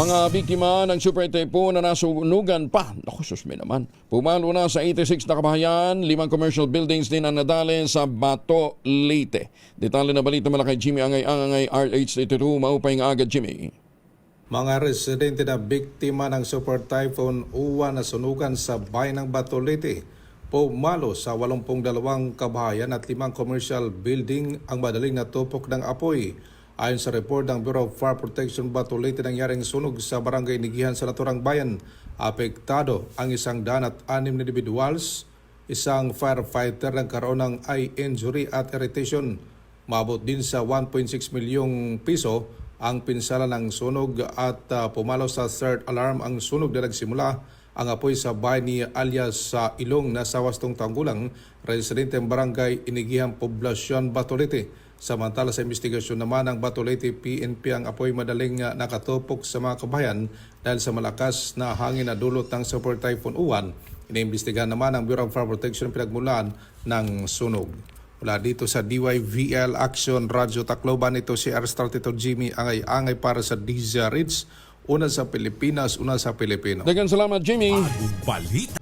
Mga biktima ng super typhoon na nasunugan pa. Naku, susme naman. Pumalo na sa 86 na kabahayan. Limang commercial buildings din ang nadali sa Bato, Leyte. Detalye na balita mula kay Jimmy Angay Angay RH82. Maupay nga agad, Jimmy. Mga residente na biktima ng Super Typhoon Uwan na sunugan sa bayan ng Batolete, pumalo sa 82 kabahayan at limang commercial building ang madaling natupok ng apoy. Ayon sa report ng Bureau of Fire Protection Batolete nangyaring sunog sa barangay Nigihan sa naturang bayan, apektado ang isang daan at anim na individuals, isang firefighter nagkaroon ng eye injury at irritation. Maabot din sa 1.6 milyong piso ang pinsala ng sunog at uh, pumalo sa third alarm ang sunog na nagsimula ang apoy sa bahay ni alias sa Ilong na sa wastong tanggulang, residente ng barangay Inigihan Poblasyon Batolete. Samantala sa investigasyon naman ng Batolete PNP ang apoy madaling uh, nakatupok sa mga kabayan dahil sa malakas na hangin na dulot ng Super Typhoon Uwan. Iniimbestigahan naman ng Bureau of Fire Protection ang pinagmulan ng sunog. Mula dito sa DYVL Action Radyo Tacloban, ito si Arstar Tito Jimmy angay-angay para sa DZRH. Una sa Pilipinas, una sa Pilipino. Dagan salamat, Jimmy. Bagong balita.